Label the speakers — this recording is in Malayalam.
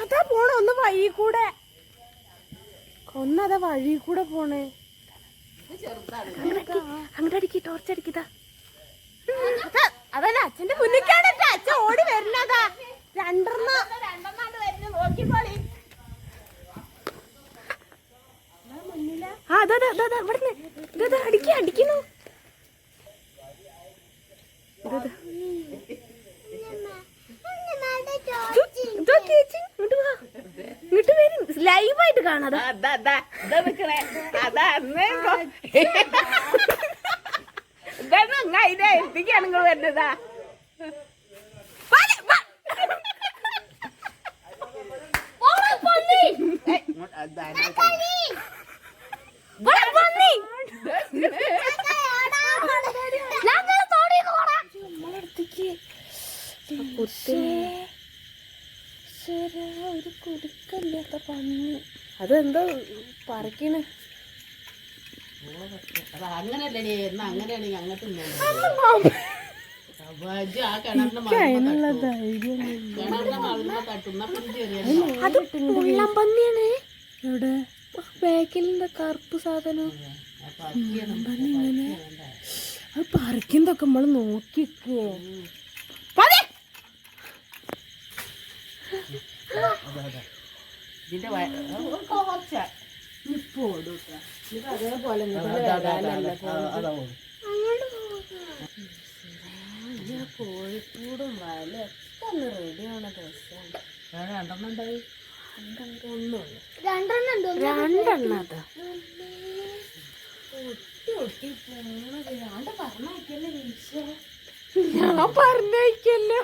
Speaker 1: അതാ പോണ ഒന്ന് വഴി കൂടെ. ഒന്നതാ വഴി കൂടെ പോണേ. അങ്ങോട്ട് അടിക്കി ടോർച്ച് അടിക്കതാ അതല്ല അച്ഛന്റെ മുന്നിക്കാണ്. അച്ഛൻ ഓടി വരുന്നതാ രണ്ടെണ്ണ. ആ അതാ അതാ, അതാ അടിക്കുന്നു. ഇത്. വരും ലൈവായിട്ട് കാണാതാ
Speaker 2: അതാ. അതാ ഇതാ നിക്കണേ. അതാ തോടി അങ്ങ് വരുന്നതാ
Speaker 1: ഒരു കുടുക്കല്ലാത്ത പന്നി. അതെന്തോ പറിക്കണേ.
Speaker 2: അങ്ങനെയല്ലേ എന്നാ അങ്ങനെയാണെങ്കിൽ അങ്ങോട്ട്
Speaker 1: അത് പന്നിയാണ്. എവിടെ? കറുപ്പ് സാധനം. പന്നി ഇങ്ങനെ അത് പറിക്കുന്നതൊക്കെ നമ്മൾ നോക്കിക്കേ.
Speaker 2: ഇതിന്റെ കുറച്ച. ഇത് അതേപോലെ
Speaker 1: കോഴിക്കൂടും വയലും ഒക്കെ ഒന്ന് റെഡിയാണ് ദിവസം
Speaker 2: രണ്ടെണ്ണം ഉണ്ടായി.
Speaker 1: രണ്ടെണ്ണം അതാ ഞാൻ പറഞ്ഞേക്കല്ലോ